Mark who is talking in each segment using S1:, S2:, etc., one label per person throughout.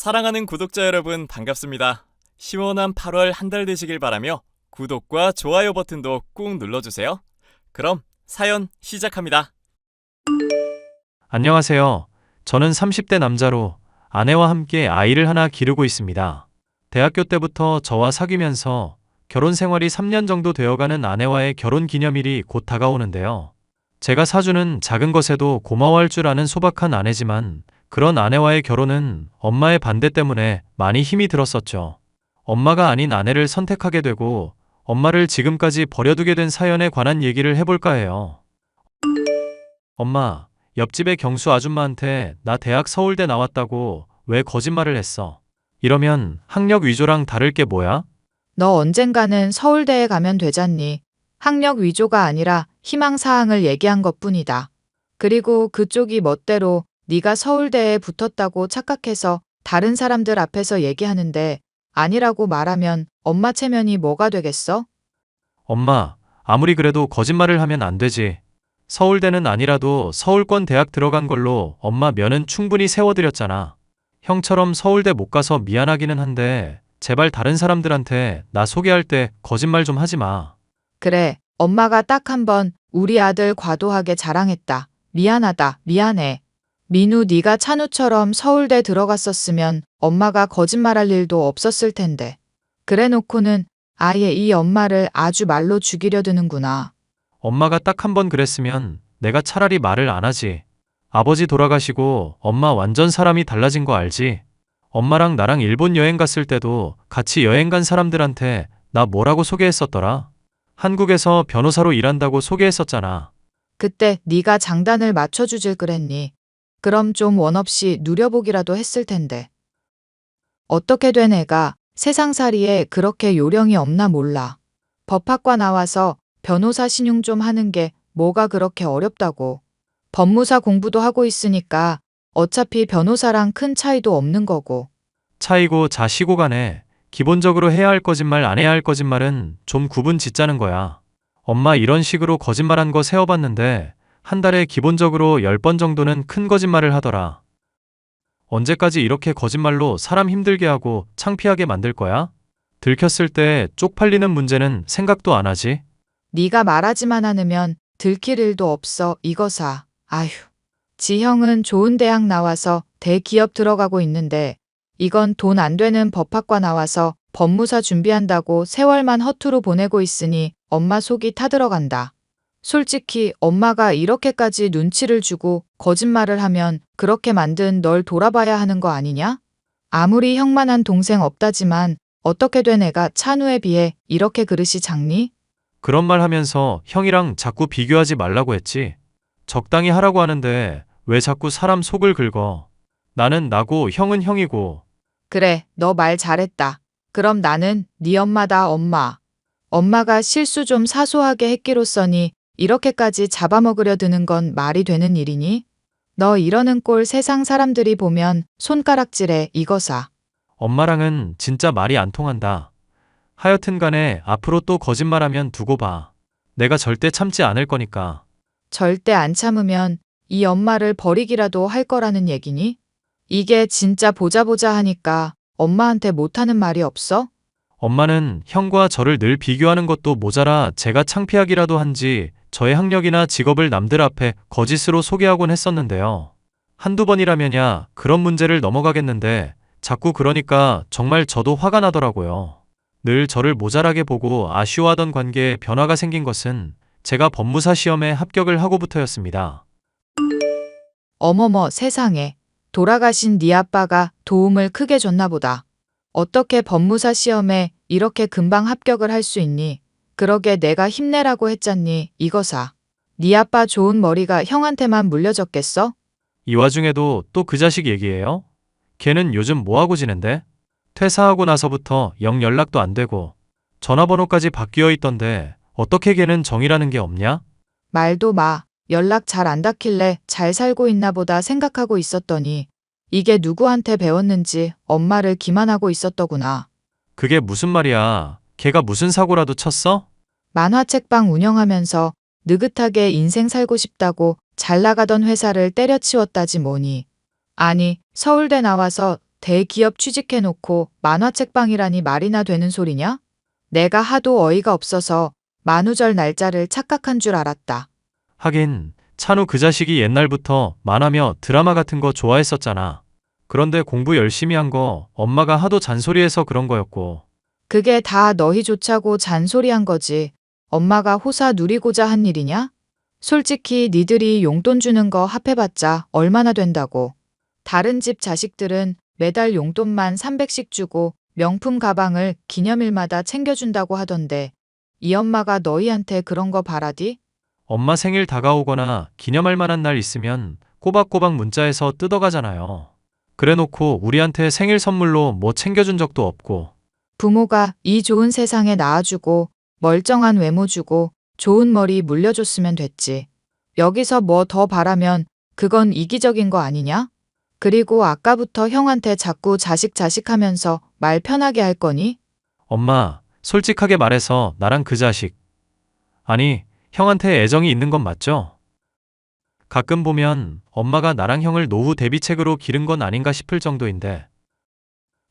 S1: 사랑하는 구독자 여러분 반갑습니다. 시원한 8월 한 달 되시길 바라며 구독과 좋아요 버튼도 꾹 눌러주세요. 그럼 사연 시작합니다.
S2: 안녕하세요. 저는 30대 남자로 아내와 함께 아이를 하나 기르고 있습니다. 대학교 때부터 저와 사귀면서 결혼 생활이 3년 정도 되어가는 아내와의 결혼 기념일이 곧 다가오는데요. 제가 사주는 작은 것에도 고마워할 줄 아는 소박한 아내지만 그런 아내와의 결혼은 엄마의 반대 때문에 많이 힘이 들었었죠. 엄마가 아닌 아내를 선택하게 되고 엄마를 지금까지 버려두게 된 사연에 관한 얘기를 해볼까 해요. 엄마, 옆집의 경수 아줌마한테 나 대학 서울대 나왔다고 왜 거짓말을 했어? 이러면 학력 위조랑 다를 게 뭐야?
S3: 너 언젠가는 서울대에 가면 되잖니. 학력 위조가 아니라 희망사항을 얘기한 것 뿐이다. 그리고 그쪽이 멋대로 네가 서울대에 붙었다고 착각해서 다른 사람들 앞에서 얘기하는데 아니라고 말하면 엄마 체면이 뭐가 되겠어?
S2: 엄마, 아무리 그래도 거짓말을 하면 안 되지. 서울대는 아니라도 서울권 대학 들어간 걸로 엄마 면은 충분히 세워드렸잖아. 형처럼 서울대 못 가서 미안하기는 한데 제발 다른 사람들한테 나 소개할 때 거짓말 좀 하지 마.
S3: 그래, 엄마가 딱 한 번 우리 아들 과도하게 자랑했다. 미안하다, 미안해. 민우 네가 찬우처럼 서울대 들어갔었으면 엄마가 거짓말할 일도 없었을 텐데. 그래 놓고는 아예 이 엄마를 아주 말로 죽이려 드는구나.
S2: 엄마가 딱 한 번 그랬으면 내가 차라리 말을 안 하지. 아버지 돌아가시고 엄마 완전 사람이 달라진 거 알지? 엄마랑 나랑 일본 여행 갔을 때도 같이 여행 간 사람들한테 나 뭐라고 소개했었더라? 한국에서 변호사로 일한다고 소개했었잖아.
S3: 그때 네가 장단을 맞춰주질 그랬니. 그럼 좀 원 없이 누려보기라도 했을 텐데. 어떻게 된 애가 세상살이에 그렇게 요령이 없나 몰라. 법학과 나와서 변호사 신용 좀 하는 게 뭐가 그렇게 어렵다고. 법무사 공부도 하고 있으니까 어차피 변호사랑 큰 차이도 없는 거고.
S2: 차이고 자시고 간에 기본적으로 해야 할 거짓말 안 해야 할 거짓말은 좀 구분 짓자는 거야. 엄마 이런 식으로 거짓말한 거 세어봤는데 한 달에 기본적으로 10번 정도는 큰 거짓말을 하더라. 언제까지 이렇게 거짓말로 사람 힘들게 하고 창피하게 만들 거야? 들켰을 때 쪽팔리는 문제는 생각도 안 하지?
S3: 네가 말하지만 않으면 들킬 일도 없어 이거사. 아휴. 지형은 좋은 대학 나와서 대기업 들어가고 있는데 이건 돈 안 되는 법학과 나와서 법무사 준비한다고 세월만 허투루 보내고 있으니 엄마 속이 타들어간다. 솔직히 엄마가 이렇게까지 눈치를 주고 거짓말을 하면 그렇게 만든 널 돌아봐야 하는 거 아니냐? 아무리 형만한 동생 없다지만 어떻게 된 애가 찬우에 비해 이렇게 그릇이 작니?
S2: 그런 말 하면서 형이랑 자꾸 비교하지 말라고 했지. 적당히 하라고 하는데 왜 자꾸 사람 속을 긁어. 나는 나고 형은 형이고
S3: 그래, 너 말 잘했다. 그럼 나는 네 엄마다, 엄마. 엄마가 실수 좀 사소하게 했기로 써니 이렇게까지 잡아먹으려 드는 건 말이 되는 일이니? 너 이러는 꼴 세상 사람들이 보면 손가락질해 이거사.
S2: 엄마랑은 진짜 말이 안 통한다. 하여튼 간에 앞으로 또 거짓말하면 두고 봐. 내가 절대 참지 않을 거니까.
S3: 절대 안 참으면 이 엄마를 버리기라도 할 거라는 얘기니? 이게 진짜 보자 보자 하니까 엄마한테 못하는 말이 없어?
S2: 엄마는 형과 저를 늘 비교하는 것도 모자라 제가 창피하기라도 한지 저의 학력이나 직업을 남들 앞에 거짓으로 소개하곤 했었는데요. 한두 번이라면야 그런 문제를 넘어가겠는데 자꾸 그러니까 정말 저도 화가 나더라고요. 늘 저를 모자라게 보고 아쉬워하던 관계에 변화가 생긴 것은 제가 법무사 시험에 합격을 하고부터였습니다.
S3: 어머머 세상에. 돌아가신 네 아빠가 도움을 크게 줬나 보다. 어떻게 법무사 시험에 이렇게 금방 합격을 할 수 있니? 그러게 내가 힘내라고 했잖니, 이거사. 네 아빠 좋은 머리가 형한테만 물려졌겠어?
S2: 이 와중에도 또 그 자식 얘기예요? 걔는 요즘 뭐하고 지낸대? 퇴사하고 나서부터 영 연락도 안 되고 전화번호까지 바뀌어 있던데 어떻게 걔는 정이라는 게 없냐?
S3: 말도 마. 연락 잘 안 닿길래 잘 살고 있나 보다 생각하고 있었더니 이게 누구한테 배웠는지 엄마를 기만하고 있었더구나.
S2: 그게 무슨 말이야? 걔가 무슨 사고라도 쳤어?
S3: 만화책방 운영하면서 느긋하게 인생 살고 싶다고 잘 나가던 회사를 때려치웠다지 뭐니. 아니, 서울대 나와서 대기업 취직해놓고 만화책방이라니 말이나 되는 소리냐? 내가 하도 어이가 없어서 만우절 날짜를 착각한 줄 알았다.
S2: 하긴 찬우 그 자식이 옛날부터 만화며 드라마 같은 거 좋아했었잖아. 그런데 공부 열심히 한 거 엄마가 하도 잔소리해서 그런 거였고.
S3: 그게 다 너희 좋자고 잔소리한 거지. 엄마가 호사 누리고자 한 일이냐? 솔직히 니들이 용돈 주는 거 합해봤자 얼마나 된다고. 다른 집 자식들은 매달 용돈만 300씩 주고 명품 가방을 기념일마다 챙겨준다고 하던데 이 엄마가 너희한테 그런 거 바라디?
S2: 엄마 생일 다가오거나 기념할 만한 날 있으면 꼬박꼬박 문자해서 뜯어가잖아요. 그래 놓고 우리한테 생일 선물로 뭐 챙겨준 적도 없고.
S3: 부모가 이 좋은 세상에 낳아주고 멀쩡한 외모 주고 좋은 머리 물려줬으면 됐지. 여기서 뭐 더 바라면 그건 이기적인 거 아니냐? 그리고 아까부터 형한테 자꾸 자식 자식 하면서 말 편하게 할 거니?
S2: 엄마, 솔직하게 말해서 나랑 그 자식. 아니, 형한테 애정이 있는 건 맞죠? 가끔 보면 엄마가 나랑 형을 노후 대비책으로 기른 건 아닌가 싶을 정도인데.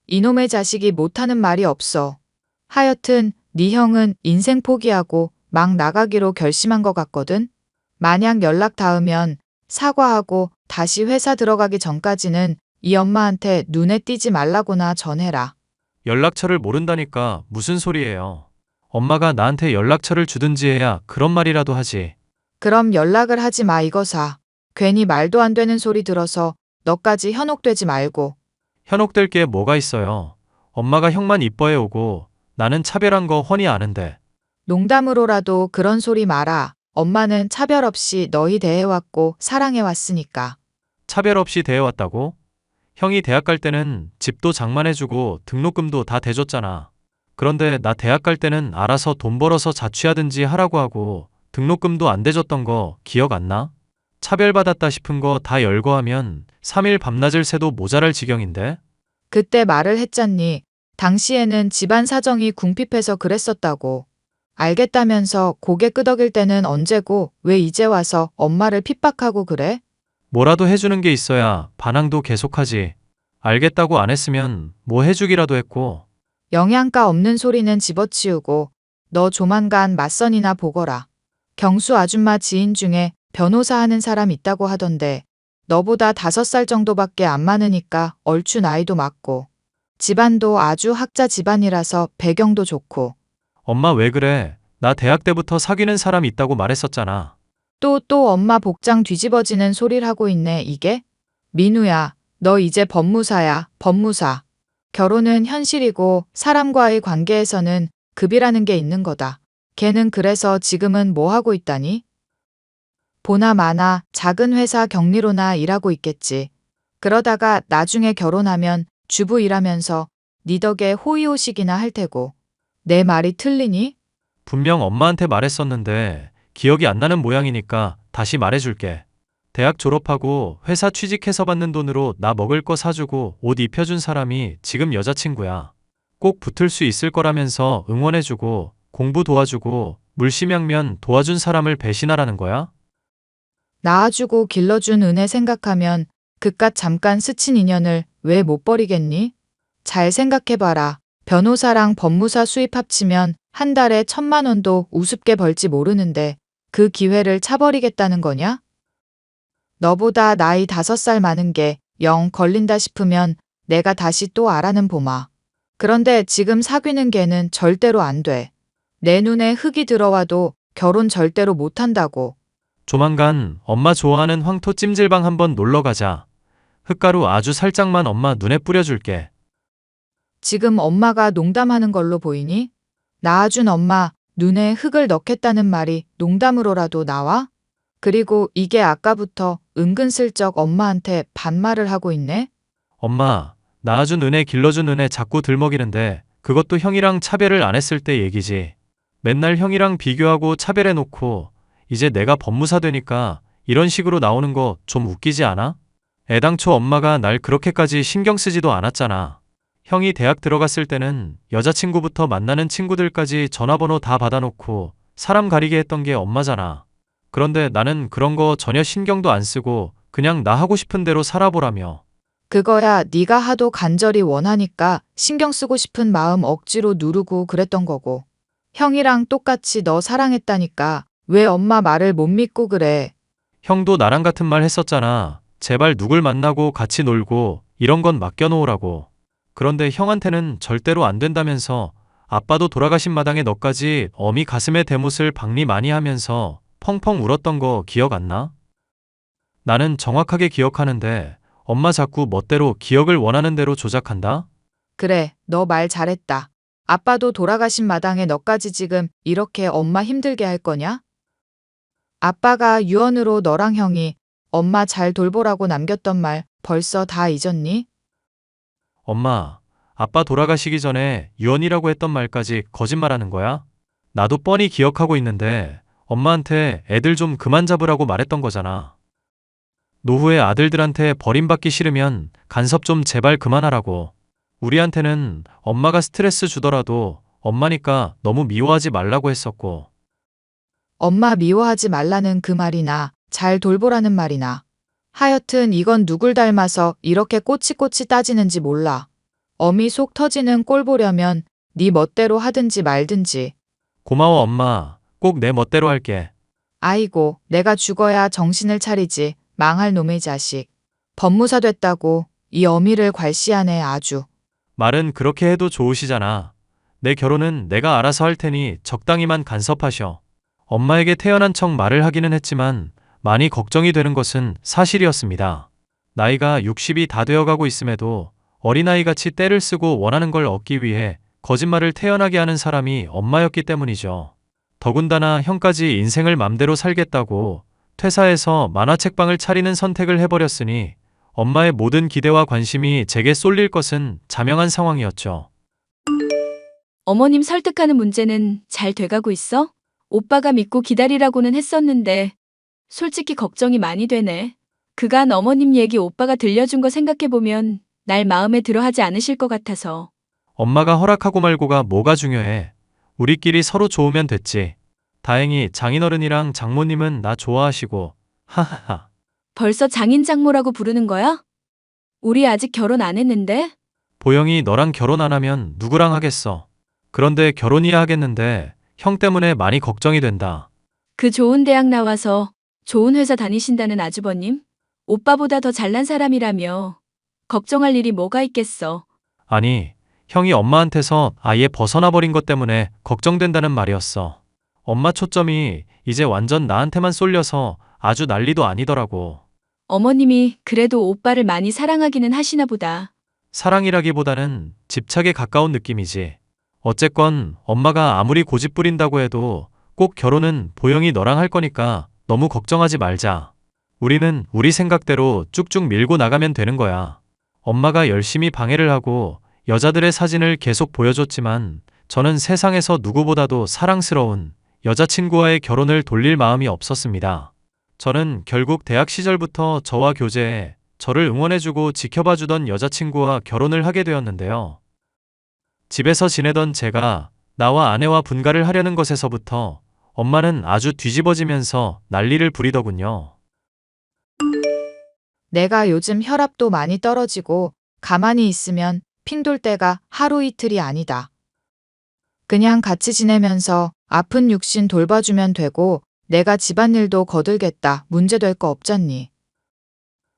S3: 이놈의 자식이 못하는 말이 없어. 하여튼 네 형은 인생 포기하고 막 나가기로 결심한 것 같거든. 만약 연락 닿으면 사과하고 다시 회사 들어가기 전까지는 이 엄마한테 눈에 띄지 말라고나 전해라.
S2: 연락처를 모른다니까 무슨 소리예요. 엄마가 나한테 연락처를 주든지 해야 그런 말이라도 하지.
S3: 그럼 연락을 하지 마 이거사. 괜히 말도 안 되는 소리 들어서 너까지 현혹되지 말고.
S2: 현혹될 게 뭐가 있어요. 엄마가 형만 이뻐해 오고 나는 차별한 거 훤히 아는데.
S3: 농담으로라도 그런 소리 마라. 엄마는 차별 없이 너희 대해왔고 사랑해왔으니까.
S2: 차별 없이 대해왔다고? 형이 대학 갈 때는 집도 장만해주고 등록금도 다 대줬잖아. 그런데 나 대학 갈 때는 알아서 돈 벌어서 자취하든지 하라고 하고 등록금도 안 대줬던 거 기억 안 나? 차별받았다 싶은 거 다 열거하면 3일 밤낮을 새도 모자랄 지경인데?
S3: 그때 말을 했잖니. 당시에는 집안 사정이 궁핍해서 그랬었다고. 알겠다면서 고개 끄덕일 때는 언제고 왜 이제 와서 엄마를 핍박하고 그래?
S2: 뭐라도 해주는 게 있어야 반항도 계속하지. 알겠다고 안 했으면 뭐 해주기라도 했고.
S3: 영양가 없는 소리는 집어치우고 너 조만간 맞선이나 보거라. 경수 아줌마 지인 중에 변호사 하는 사람 있다고 하던데 너보다 다섯 살 정도밖에 안 많으니까 얼추 나이도 맞고 집안도 아주 학자 집안이라서 배경도 좋고
S2: 엄마 왜 그래? 나 대학 때부터 사귀는 사람 있다고 말했었잖아.
S3: 또 또 엄마 복장 뒤집어지는 소리를 하고 있네 이게? 민우야 너 이제 법무사야 법무사. 결혼은 현실이고 사람과의 관계에서는 급이라는 게 있는 거다. 걔는 그래서 지금은 뭐 하고 있다니? 보나 마나 작은 회사 격리로나 일하고 있겠지. 그러다가 나중에 결혼하면 주부 일하면서 네 덕에 호의호식이나 할 테고. 내 말이 틀리니?
S2: 분명 엄마한테 말했었는데 기억이 안 나는 모양이니까 다시 말해줄게. 대학 졸업하고 회사 취직해서 받는 돈으로 나 먹을 거 사주고 옷 입혀준 사람이 지금 여자친구야. 꼭 붙을 수 있을 거라면서 응원해주고 공부 도와주고 물심양면 도와준 사람을 배신하라는 거야?
S3: 낳아주고 길러준 은혜 생각하면 그깟 잠깐 스친 인연을 왜 못 버리겠니? 잘 생각해봐라. 변호사랑 법무사 수입 합치면 한 달에 천만 원도 우습게 벌지 모르는데 그 기회를 차버리겠다는 거냐? 너보다 나이 다섯 살 많은 게 영 걸린다 싶으면 내가 다시 또 알아는 보마. 그런데 지금 사귀는 걔는 절대로 안 돼. 내 눈에 흙이 들어와도 결혼 절대로 못 한다고.
S2: 조만간 엄마 좋아하는 황토 찜질방 한번 놀러 가자. 흙가루 아주 살짝만 엄마 눈에 뿌려줄게.
S3: 지금 엄마가 농담하는 걸로 보이니? 낳아준 엄마 눈에 흙을 넣겠다는 말이 농담으로라도 나와? 그리고 이게 아까부터 은근슬쩍 엄마한테 반말을 하고 있네?
S2: 엄마, 낳아준 은혜 길러준 은혜 자꾸 들먹이는데 그것도 형이랑 차별을 안 했을 때 얘기지. 맨날 형이랑 비교하고 차별해놓고 이제 내가 법무사 되니까 이런 식으로 나오는 거 좀 웃기지 않아? 애당초 엄마가 날 그렇게까지 신경 쓰지도 않았잖아. 형이 대학 들어갔을 때는 여자친구부터 만나는 친구들까지 전화번호 다 받아놓고 사람 가리게 했던 게 엄마잖아. 그런데 나는 그런 거 전혀 신경도 안 쓰고 그냥 나 하고 싶은 대로 살아보라며.
S3: 그거야 네가 하도 간절히 원하니까 신경 쓰고 싶은 마음 억지로 누르고 그랬던 거고. 형이랑 똑같이 너 사랑했다니까 왜 엄마 말을 못 믿고 그래.
S2: 형도 나랑 같은 말 했었잖아. 제발 누굴 만나고 같이 놀고 이런 건 맡겨놓으라고. 그런데 형한테는 절대로 안 된다면서 아빠도 돌아가신 마당에 너까지 어미 가슴에 대못을 박리 많이 하면서 펑펑 울었던 거 기억 안 나? 나는 정확하게 기억하는데 엄마 자꾸 멋대로 기억을 원하는 대로 조작한다?
S3: 그래, 너 말 잘했다. 아빠도 돌아가신 마당에 너까지 지금 이렇게 엄마 힘들게 할 거냐? 아빠가 유언으로 너랑 형이 엄마 잘 돌보라고 남겼던 말 벌써 다 잊었니?
S2: 엄마, 아빠 돌아가시기 전에 유언이라고 했던 말까지 거짓말하는 거야? 나도 뻔히 기억하고 있는데 엄마한테 애들 좀 그만 잡으라고 말했던 거잖아. 노후에 아들들한테 버림받기 싫으면 간섭 좀 제발 그만하라고. 우리한테는 엄마가 스트레스 주더라도 엄마니까 너무 미워하지 말라고 했었고.
S3: 엄마 미워하지 말라는 그 말이나 잘 돌보라는 말이나. 하여튼 이건 누굴 닮아서 이렇게 꼬치꼬치 따지는지 몰라. 어미 속 터지는 꼴 보려면 네 멋대로 하든지 말든지.
S2: 고마워 엄마. 꼭 내 멋대로 할게.
S3: 아이고, 내가 죽어야 정신을 차리지. 망할 놈의 자식. 법무사 됐다고 이 어미를 괄시하네 아주.
S2: 말은 그렇게 해도 좋으시잖아. 내 결혼은 내가 알아서 할 테니 적당히만 간섭하셔. 엄마에게 태연한 척 말을 하기는 했지만 많이 걱정이 되는 것은 사실이었습니다. 나이가 60이 다 되어가고 있음에도 어린아이같이 때를 쓰고 원하는 걸 얻기 위해 거짓말을 태연하게 하는 사람이 엄마였기 때문이죠. 더군다나 형까지 인생을 맘대로 살겠다고 퇴사해서 만화책방을 차리는 선택을 해버렸으니 엄마의 모든 기대와 관심이 제게 쏠릴 것은 자명한 상황이었죠.
S4: 어머님 설득하는 문제는 잘 돼가고 있어? 오빠가 믿고 기다리라고는 했었는데 솔직히 걱정이 많이 되네. 그간 어머님 얘기 오빠가 들려준 거 생각해보면 날 마음에 들어 하지 않으실 것 같아서.
S2: 엄마가 허락하고 말고가 뭐가 중요해. 우리끼리 서로 좋으면 됐지. 다행히 장인어른이랑 장모님은 나 좋아하시고, 하하하.
S4: 벌써 장인 장모라고 부르는 거야? 우리 아직 결혼 안 했는데?
S2: 보영이 너랑 결혼 안 하면 누구랑 하겠어. 그런데 결혼이야 하겠는데 형 때문에 많이 걱정이 된다.
S4: 그 좋은 대학 나와서 좋은 회사 다니신다는 아주버님? 오빠보다 더 잘난 사람이라며. 걱정할 일이 뭐가 있겠어.
S2: 아니, 형이 엄마한테서 아예 벗어나 버린 것 때문에 걱정된다는 말이었어. 엄마 초점이 이제 완전 나한테만 쏠려서 아주 난리도 아니더라고.
S4: 어머님이 그래도 오빠를 많이 사랑하기는 하시나 보다.
S2: 사랑이라기보다는 집착에 가까운 느낌이지. 어쨌건 엄마가 아무리 고집 부린다고 해도 꼭 결혼은 보영이 너랑 할 거니까 너무 걱정하지 말자. 우리는 우리 생각대로 쭉쭉 밀고 나가면 되는 거야. 엄마가 열심히 방해를 하고 여자들의 사진을 계속 보여줬지만 저는 세상에서 누구보다도 사랑스러운 여자친구와의 결혼을 돌릴 마음이 없었습니다. 저는 결국 대학 시절부터 저와 교제해 저를 응원해주고 지켜봐주던 여자친구와 결혼을 하게 되었는데요. 집에서 지내던 제가 나와 아내와 분가를 하려는 것에서부터 엄마는 아주 뒤집어지면서 난리를 부리더군요.
S3: 내가 요즘 혈압도 많이 떨어지고 가만히 있으면 핑돌 때가 하루 이틀이 아니다. 그냥 같이 지내면서 아픈 육신 돌봐주면 되고 내가 집안일도 거들겠다. 문제될 거 없잖니.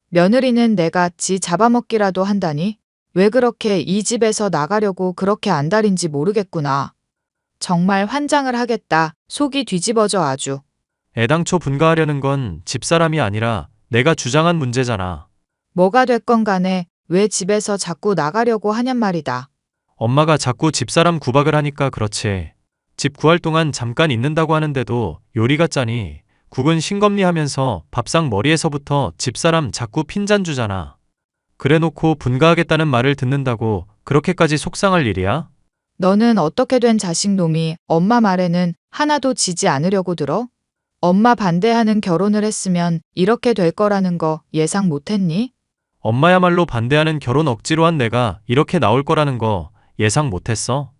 S3: 며느리는 내가 지 잡아먹기라도 한다니? 왜 그렇게 이 집에서 나가려고 그렇게 안달인지 모르겠구나. 정말 환장을 하겠다. 속이 뒤집어져 아주.
S2: 애당초 분가하려는 건 집사람이 아니라 내가 주장한 문제잖아.
S3: 뭐가 됐건 간에 왜 집에서 자꾸 나가려고 하냔 말이다.
S2: 엄마가 자꾸 집사람 구박을 하니까 그렇지. 집 구할 동안 잠깐 있는다고 하는데도 요리가 짜니 국은 싱겁니 하면서 밥상 머리에서부터 집사람 자꾸 핀잔 주잖아. 그래 놓고 분가하겠다는 말을 듣는다고 그렇게까지 속상할 일이야?
S3: 너는 어떻게 된 자식 놈이 엄마 말에는 하나도 지지 않으려고 들어? 엄마 반대하는 결혼을 했으면 이렇게 될 거라는 거 예상 못했니?
S2: 엄마야말로 반대하는 결혼 억지로 한 내가 이렇게 나올 거라는 거 예상 못했어?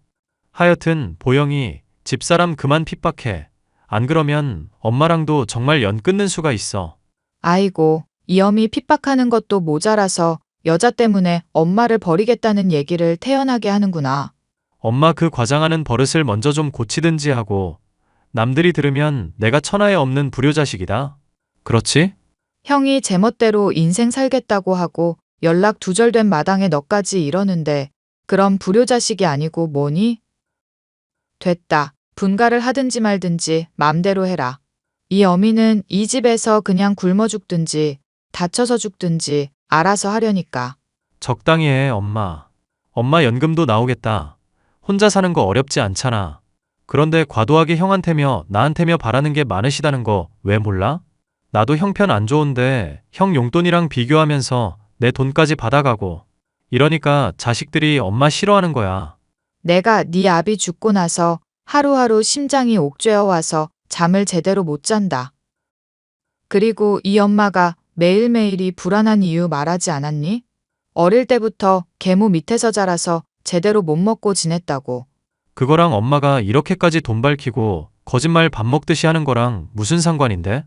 S2: 하여튼 보영이 집사람 그만 핍박해. 안 그러면 엄마랑도 정말 연 끊는 수가 있어.
S3: 아이고, 이 어미 핍박하는 것도 모자라서 여자 때문에 엄마를 버리겠다는 얘기를 태연하게 하는구나.
S2: 엄마 그 과장하는 버릇을 먼저 좀 고치든지 하고 남들이 들으면 내가 천하에 없는 불효자식이다. 그렇지?
S3: 형이 제멋대로 인생 살겠다고 하고 연락 두절된 마당에 너까지 이러는데 그럼 불효자식이 아니고 뭐니? 됐다. 분가를 하든지 말든지 맘대로 해라. 이 어미는 이 집에서 그냥 굶어 죽든지 다쳐서 죽든지 알아서 하려니까.
S2: 적당히 해, 엄마. 엄마 연금도 나오겠다. 혼자 사는 거 어렵지 않잖아. 그런데 과도하게 형한테며 나한테며 바라는 게 많으시다는 거 왜 몰라? 나도 형편 안 좋은데 형 용돈이랑 비교하면서 내 돈까지 받아가고 이러니까 자식들이 엄마 싫어하는 거야.
S3: 내가 네 아비 죽고 나서 하루하루 심장이 옥죄어 와서 잠을 제대로 못 잔다. 그리고 이 엄마가 매일매일이 불안한 이유 말하지 않았니? 어릴 때부터 계모 밑에서 자라서 제대로 못 먹고 지냈다고.
S2: 그거랑 엄마가 이렇게까지 돈 밝히고 거짓말 밥 먹듯이 하는 거랑 무슨 상관인데?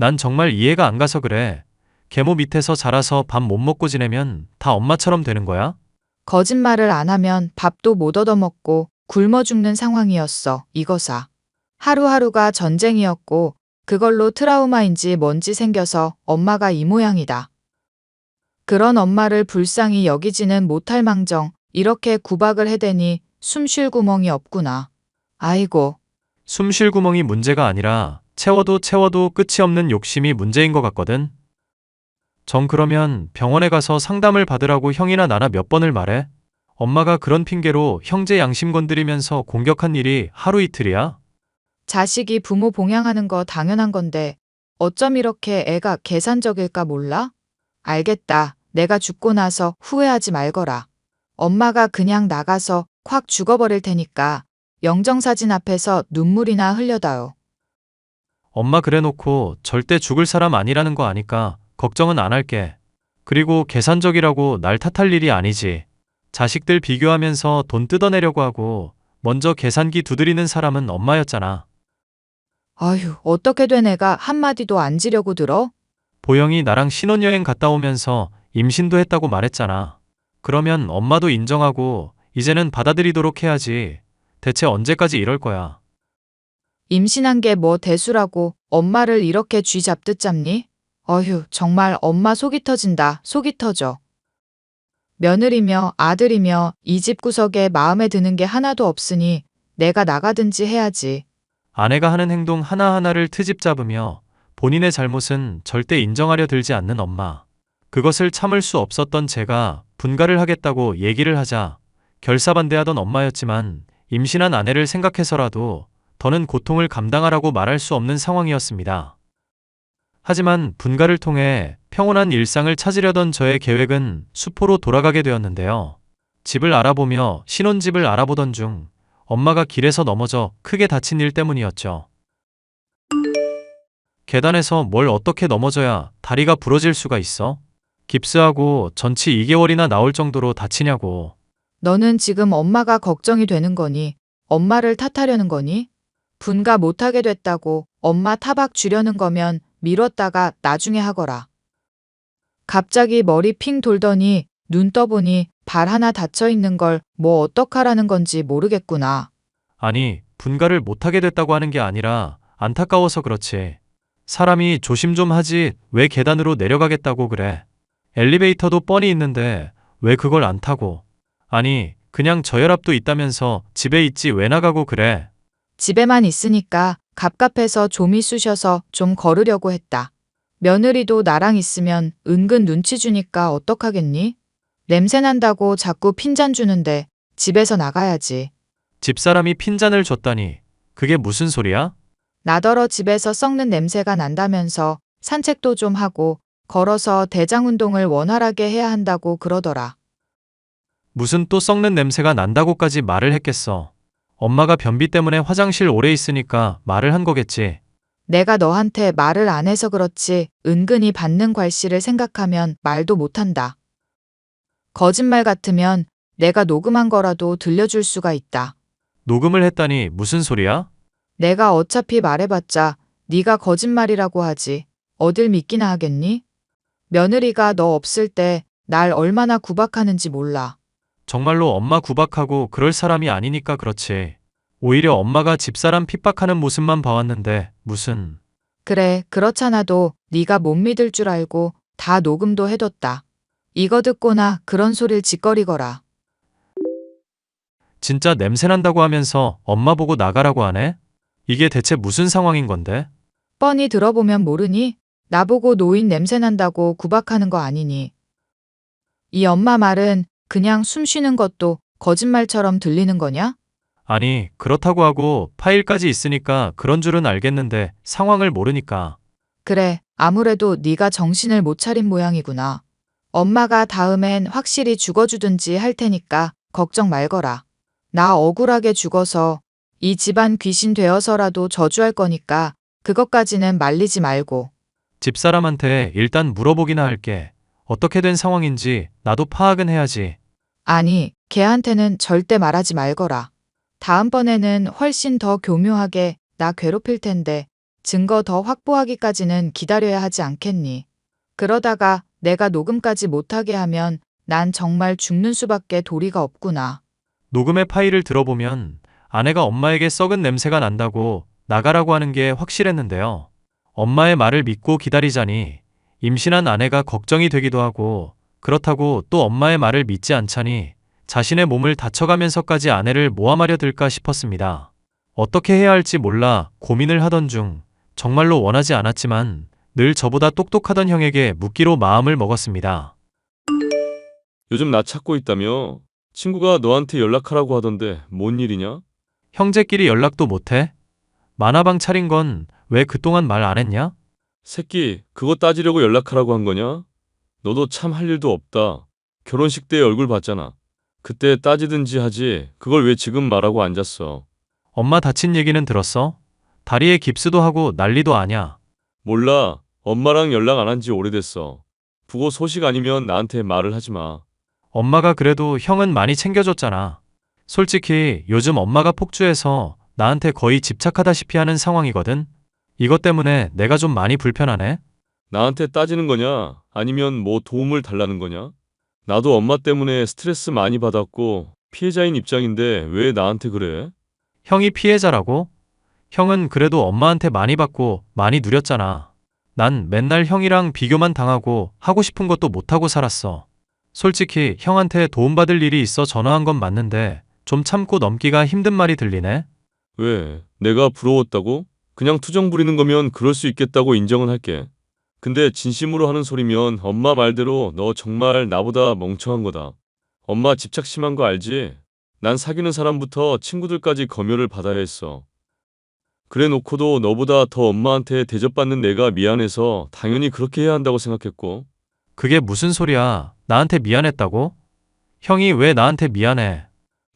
S2: 난 정말 이해가 안 가서 그래. 계모 밑에서 자라서 밥 못 먹고 지내면 다 엄마처럼 되는 거야?
S3: 거짓말을 안 하면 밥도 못 얻어먹고 굶어 죽는 상황이었어, 이거사. 하루하루가 전쟁이었고 그걸로 트라우마인지 뭔지 생겨서 엄마가 이 모양이다. 그런 엄마를 불쌍히 여기지는 못할 망정 이렇게 구박을 해대니 숨 쉴 구멍이 없구나. 아이고,
S2: 숨 쉴 구멍이 문제가 아니라 채워도 채워도 끝이 없는 욕심이 문제인 것 같거든. 정 그러면 병원에 가서 상담을 받으라고 형이나 나나 몇 번을 말해? 엄마가 그런 핑계로 형제 양심 건드리면서 공격한 일이 하루 이틀이야?
S3: 자식이 부모 봉양하는 거 당연한 건데 어쩜 이렇게 애가 계산적일까 몰라? 알겠다. 내가 죽고 나서 후회하지 말거라. 엄마가 그냥 나가서 콱 죽어버릴 테니까 영정사진 앞에서 눈물이나 흘려다오.
S2: 엄마 그래 놓고 절대 죽을 사람 아니라는 거 아니까 걱정은 안 할게. 그리고 계산적이라고 날 탓할 일이 아니지. 자식들 비교하면서 돈 뜯어내려고 하고 먼저 계산기 두드리는 사람은 엄마였잖아.
S3: 아휴, 어떻게 된 애가 한마디도 안 지려고 들어?
S2: 보영이 나랑 신혼여행 갔다 오면서 임신도 했다고 말했잖아. 그러면 엄마도 인정하고 이제는 받아들이도록 해야지. 대체 언제까지 이럴 거야.
S3: 임신한 게 뭐 대수라고 엄마를 이렇게 쥐 잡듯 잡니? 어휴, 정말 엄마 속이 터진다. 속이 터져. 며느리며 아들이며 이 집 구석에 마음에 드는 게 하나도 없으니 내가 나가든지 해야지.
S2: 아내가 하는 행동 하나하나를 트집 잡으며 본인의 잘못은 절대 인정하려 들지 않는 엄마. 그것을 참을 수 없었던 제가 분가를 하겠다고 얘기를 하자 결사반대하던 엄마였지만 임신한 아내를 생각해서라도 더는 고통을 감당하라고 말할 수 없는 상황이었습니다. 하지만 분가를 통해 평온한 일상을 찾으려던 저의 계획은 수포로 돌아가게 되었는데요. 집을 알아보며 신혼집을 알아보던 중 엄마가 길에서 넘어져 크게 다친 일 때문이었죠. 계단에서 뭘 어떻게 넘어져야 다리가 부러질 수가 있어? 깁스하고 전치 2개월이나 나올 정도로 다치냐고.
S3: 너는 지금 엄마가 걱정이 되는 거니? 엄마를 탓하려는 거니? 분가 못하게 됐다고 엄마 타박 주려는 거면 미뤘다가 나중에 하거라. 갑자기 머리 핑 돌더니 눈 떠보니 발 하나 닫혀 있는 걸 뭐 어떡하라는 건지 모르겠구나.
S2: 아니, 분가를 못하게 됐다고 하는 게 아니라 안타까워서 그렇지. 사람이 조심 좀 하지 왜 계단으로 내려가겠다고 그래. 엘리베이터도 뻔히 있는데 왜 그걸 안 타고. 아니, 그냥 저혈압도 있다면서 집에 있지 왜 나가고 그래.
S3: 집에만 있으니까 갑갑해서 좀이 쑤셔서 좀 걸으려고 했다. 며느리도 나랑 있으면 은근 눈치 주니까 어떡하겠니? 냄새 난다고 자꾸 핀잔 주는데 집에서 나가야지.
S2: 집사람이 핀잔을 줬다니. 그게 무슨 소리야?
S3: 나더러 집에서 썩는 냄새가 난다면서 산책도 좀 하고 걸어서 대장 운동을 원활하게 해야 한다고 그러더라.
S2: 무슨 또 썩는 냄새가 난다고까지 말을 했겠어. 엄마가 변비 때문에 화장실 오래 있으니까 말을 한 거겠지.
S3: 내가 너한테 말을 안 해서 그렇지 은근히 받는 괄시를 생각하면 말도 못한다. 거짓말 같으면 내가 녹음한 거라도 들려줄 수가 있다.
S2: 녹음을 했다니 무슨 소리야?
S3: 내가 어차피 말해봤자 네가 거짓말이라고 하지. 어딜 믿기나 하겠니? 며느리가 너 없을 때 날 얼마나 구박하는지 몰라.
S2: 정말로 엄마 구박하고 그럴 사람이 아니니까 그렇지. 오히려 엄마가 집사람 핍박하는 모습만 봐왔는데 무슨
S3: 그래, 그렇잖아도 네가 못 믿을 줄 알고 다 녹음도 해뒀다. 이거 듣고나 그런 소릴 짓거리거라.
S2: 진짜 냄새난다고 하면서 엄마 보고 나가라고 하네? 이게 대체 무슨 상황인 건데?
S3: 뻔히 들어보면 모르니? 나보고 노인 냄새 난다고 구박하는 거 아니니. 이 엄마 말은 그냥 숨 쉬는 것도 거짓말처럼 들리는 거냐?
S2: 아니, 그렇다고 하고 파일까지 있으니까 그런 줄은 알겠는데 상황을 모르니까.
S3: 그래, 아무래도 네가 정신을 못 차린 모양이구나. 엄마가 다음엔 확실히 죽어주든지 할 테니까 걱정 말거라. 나 억울하게 죽어서 이 집안 귀신 되어서라도 저주할 거니까 그것까지는 말리지 말고.
S2: 집사람한테 일단 물어보기나 할게. 어떻게 된 상황인지 나도 파악은 해야지.
S3: 아니, 걔한테는 절대 말하지 말거라. 다음번에는 훨씬 더 교묘하게 나 괴롭힐 텐데 증거 더 확보하기까지는 기다려야 하지 않겠니? 그러다가 내가 녹음까지 못하게 하면 난 정말 죽는 수밖에 도리가 없구나.
S2: 녹음의 파일을 들어보면 아내가 엄마에게 썩은 냄새가 난다고 나가라고 하는 게 확실했는데요. 엄마의 말을 믿고 기다리자니 임신한 아내가 걱정이 되기도 하고 그렇다고 또 엄마의 말을 믿지 않자니 자신의 몸을 다쳐가면서까지 아내를 모함하려 들까 싶었습니다. 어떻게 해야 할지 몰라 고민을 하던 중 정말로 원하지 않았지만 늘 저보다 똑똑하던 형에게 묻기로 마음을 먹었습니다.
S5: 요즘 나 찾고 있다며? 친구가 너한테 연락하라고 하던데 뭔 일이냐?
S2: 형제끼리 연락도 못해? 만화방 차린 건 왜 그동안 말 안 했냐?
S5: 새끼, 그거 따지려고 연락하라고 한 거냐? 너도 참 할 일도 없다. 결혼식 때 얼굴 봤잖아. 그때 따지든지 하지. 그걸 왜 지금 말하고 앉았어?
S2: 엄마 다친 얘기는 들었어? 다리에 깁스도 하고 난리도 아냐.
S5: 몰라. 엄마랑 연락 안 한 지 오래됐어. 부고 소식 아니면 나한테 말을 하지 마.
S2: 엄마가 그래도 형은 많이 챙겨줬잖아. 솔직히 요즘 엄마가 폭주해서 나한테 거의 집착하다시피 하는 상황이거든. 이것 때문에 내가 좀 많이 불편하네.
S5: 나한테 따지는 거냐? 아니면 뭐 도움을 달라는 거냐? 나도 엄마 때문에 스트레스 많이 받았고 피해자인 입장인데 왜 나한테 그래?
S2: 형이 피해자라고? 형은 그래도 엄마한테 많이 받고 많이 누렸잖아. 난 맨날 형이랑 비교만 당하고 하고 싶은 것도 못하고 살았어. 솔직히 형한테 도움받을 일이 있어 전화한 건 맞는데 좀 참고 넘기가 힘든 말이 들리네.
S5: 왜? 내가 부러웠다고? 그냥 투정 부리는 거면 그럴 수 있겠다고 인정은 할게. 근데 진심으로 하는 소리면 엄마 말대로 너 정말 나보다 멍청한 거다. 엄마 집착 심한 거 알지? 난 사귀는 사람부터 친구들까지 검열을 받아야 했어. 그래 놓고도 너보다 더 엄마한테 대접받는 내가 미안해서 당연히 그렇게 해야 한다고 생각했고.
S2: 그게 무슨 소리야? 나한테 미안했다고? 형이 왜 나한테 미안해?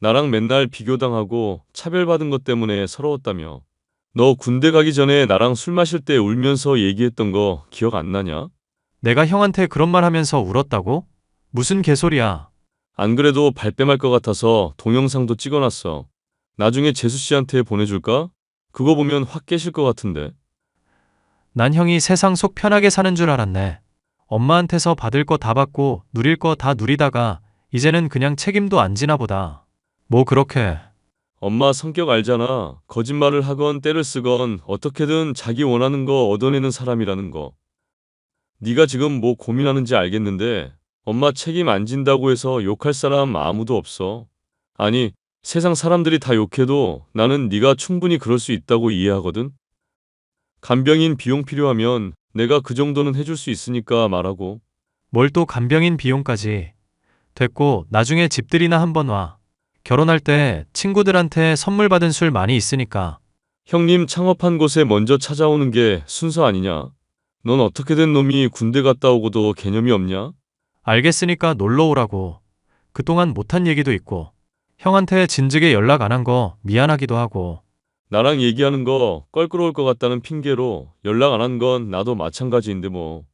S5: 나랑 맨날 비교당하고 차별받은 것 때문에 서러웠다며. 너 군대 가기 전에 나랑 술 마실 때 울면서 얘기했던 거 기억 안 나냐?
S2: 내가 형한테 그런 말 하면서 울었다고? 무슨 개소리야?
S5: 안 그래도 발뺌할 것 같아서 동영상도 찍어놨어. 나중에 재수 씨한테 보내줄까? 그거 보면 확 깨실 것 같은데.
S2: 난 형이 세상 속 편하게 사는 줄 알았네. 엄마한테서 받을 거 다 받고 누릴 거 다 누리다가 이제는 그냥 책임도 안 지나 보다. 뭐 그렇게
S5: 엄마 성격 알잖아. 거짓말을 하건 때를 쓰건 어떻게든 자기 원하는 거 얻어내는 사람이라는 거. 네가 지금 뭐 고민하는지 알겠는데 엄마 책임 안 진다고 해서 욕할 사람 아무도 없어. 아니, 세상 사람들이 다 욕해도 나는 네가 충분히 그럴 수 있다고 이해하거든. 간병인 비용 필요하면 내가 그 정도는 해줄 수 있으니까 말하고.
S2: 뭘 또 간병인 비용까지. 됐고 나중에 집들이나 한번 와. 결혼할 때 친구들한테 선물 받은 술 많이 있으니까.
S5: 형님 창업한 곳에 먼저 찾아오는 게 순서 아니냐? 넌 어떻게 된 놈이 군대 갔다 오고도 개념이 없냐?
S2: 알겠으니까 놀러 오라고. 그동안 못한 얘기도 있고. 형한테 진즉에 연락 안 한 거 미안하기도 하고.
S5: 나랑 얘기하는 거 껄끄러울 것 같다는 핑계로 연락 안 한 건 나도 마찬가지인데 뭐.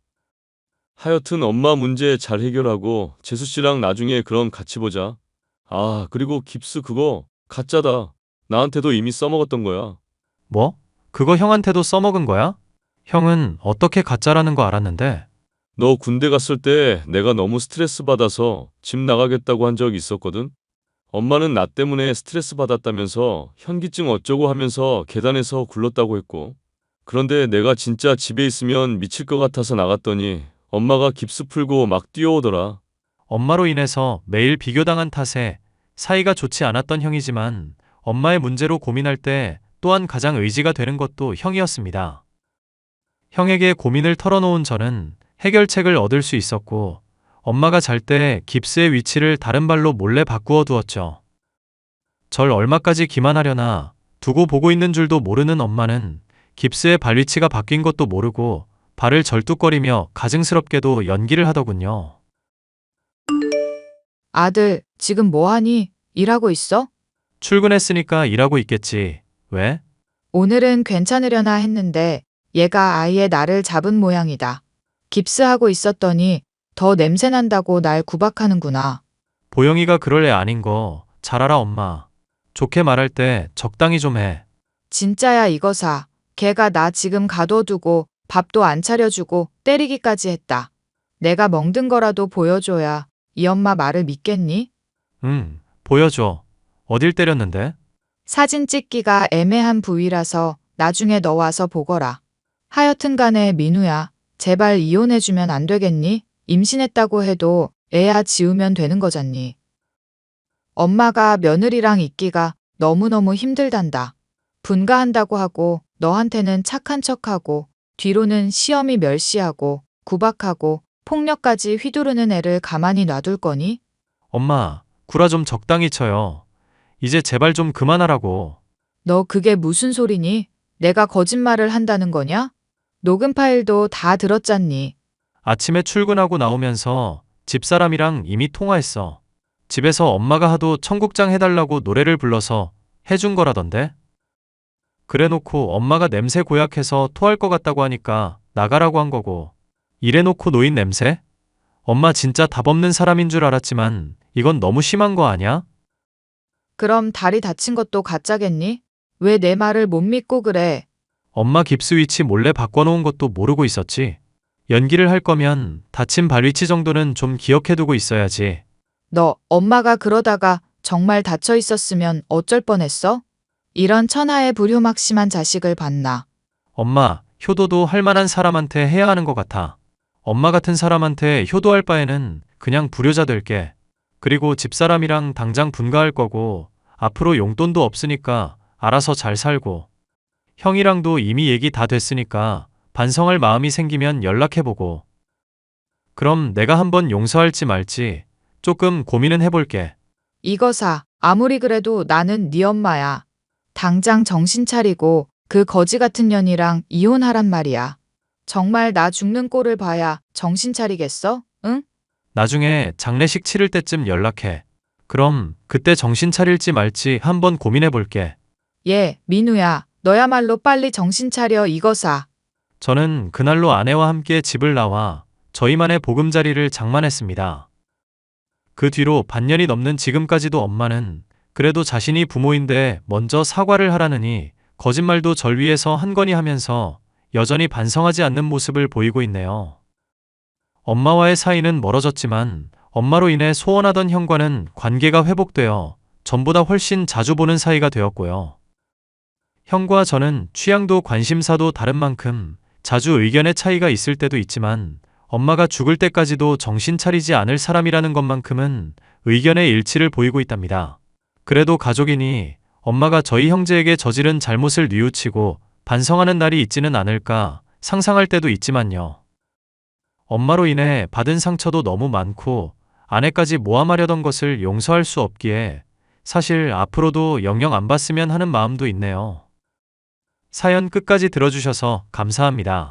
S5: 하여튼 엄마 문제 잘 해결하고 재수 씨랑 나중에 그럼 같이 보자. 아, 그리고 깁스 그거 가짜다. 나한테도 이미 써먹었던 거야.
S2: 뭐? 그거 형한테도 써먹은 거야? 형은 어떻게 가짜라는 거 알았는데.
S5: 너 군대 갔을 때 내가 너무 스트레스 받아서 집 나가겠다고 한적 있었거든? 엄마는 나 때문에 스트레스 받았다면서 현기증 어쩌고 하면서 계단에서 굴렀다고 했고. 그런데 내가 진짜 집에 있으면 미칠 것 같아서 나갔더니 엄마가 깁스 풀고 막 뛰어오더라.
S2: 엄마로 인해서 매일 비교당한 탓에 사이가 좋지 않았던 형이지만 엄마의 문제로 고민할 때 또한 가장 의지가 되는 것도 형이었습니다. 형에게 고민을 털어놓은 저는 해결책을 얻을 수 있었고 엄마가 잘 때 깁스의 위치를 다른 발로 몰래 바꾸어 두었죠. 절 얼마까지 기만하려나 두고 보고 있는 줄도 모르는 엄마는 깁스의 발 위치가 바뀐 것도 모르고 발을 절뚝거리며 가증스럽게도 연기를 하더군요.
S3: 아들, 지금 뭐하니? 일하고 있어?
S2: 출근했으니까 일하고 있겠지. 왜?
S3: 오늘은 괜찮으려나 했는데 얘가 아예 나를 잡은 모양이다. 깁스하고 있었더니 더 냄새 난다고 날 구박하는구나.
S2: 보영이가 그럴 애 아닌 거 잘 알아 엄마. 좋게 말할 때 적당히 좀 해.
S3: 진짜야 이거 사. 걔가 나 지금 가둬두고 밥도 안 차려주고 때리기까지 했다. 내가 멍든 거라도 보여줘야 이 엄마 말을 믿겠니?
S2: 응, 보여줘. 어딜 때렸는데?
S3: 사진 찍기가 애매한 부위라서 나중에 너 와서 보거라. 하여튼 간에 민우야, 제발 이혼해주면 안 되겠니? 임신했다고 해도 애야 지우면 되는 거잖니. 엄마가 며느리랑 있기가 너무너무 힘들단다. 분가한다고 하고 너한테는 착한 척하고 뒤로는 시험이 멸시하고 구박하고 폭력까지 휘두르는 애를 가만히 놔둘 거니?
S2: 엄마, 구라 좀 적당히 쳐요. 이제 제발 좀 그만하라고.
S3: 너 그게 무슨 소리니? 내가 거짓말을 한다는 거냐? 녹음 파일도 다 들었잖니.
S2: 아침에 출근하고 나오면서 집사람이랑 이미 통화했어. 집에서 엄마가 하도 청국장 해달라고 노래를 불러서 해준 거라던데? 그래 놓고 엄마가 냄새 고약해서 토할 것 같다고 하니까 나가라고 한 거고. 이래 놓고 노인 냄새? 엄마 진짜 답 없는 사람인 줄 알았지만 이건 너무 심한 거 아니야?
S3: 그럼 다리 다친 것도 가짜겠니? 왜 내 말을 못 믿고 그래?
S2: 엄마 깁스 위치 몰래 바꿔놓은 것도 모르고 있었지. 연기를 할 거면 다친 발 위치 정도는 좀 기억해두고 있어야지.
S3: 너 엄마가 그러다가 정말 다쳐 있었으면 어쩔 뻔했어? 이런 천하의 불효막심한 자식을 봤나?
S2: 엄마, 효도도 할 만한 사람한테 해야 하는 것 같아. 엄마 같은 사람한테 효도할 바에는 그냥 불효자 될게. 그리고 집사람이랑 당장 분가할 거고, 앞으로 용돈도 없으니까 알아서 잘 살고. 형이랑도 이미 얘기 다 됐으니까 반성할 마음이 생기면 연락해보고. 그럼 내가 한번 용서할지 말지 조금 고민은 해볼게.
S3: 이거사, 아무리 그래도 나는 네 엄마야. 당장 정신 차리고 그 거지 같은 년이랑 이혼하란 말이야. 정말 나 죽는 꼴을 봐야 정신 차리겠어? 응?
S2: 나중에 장례식 치를 때쯤 연락해. 그럼 그때 정신 차릴지 말지 한번 고민해 볼게.
S3: 예, 민우야. 너야말로 빨리 정신 차려 이거사.
S2: 저는 그날로 아내와 함께 집을 나와 저희만의 보금자리를 장만했습니다. 그 뒤로 반년이 넘는 지금까지도 엄마는 그래도 자신이 부모인데 먼저 사과를 하라느니 거짓말도 절 위해서 한 거니 하면서 여전히 반성하지 않는 모습을 보이고 있네요. 엄마와의 사이는 멀어졌지만 엄마로 인해 소원하던 형과는 관계가 회복되어 전보다 훨씬 자주 보는 사이가 되었고요. 형과 저는 취향도 관심사도 다른 만큼 자주 의견의 차이가 있을 때도 있지만 엄마가 죽을 때까지도 정신 차리지 않을 사람이라는 것만큼은 의견의 일치를 보이고 있답니다. 그래도 가족이니 엄마가 저희 형제에게 저지른 잘못을 뉘우치고 반성하는 날이 있지는 않을까 상상할 때도 있지만요. 엄마로 인해 받은 상처도 너무 많고 아내까지 모함하려던 것을 용서할 수 없기에 사실 앞으로도 영영 안 봤으면 하는 마음도 있네요. 사연 끝까지 들어주셔서 감사합니다.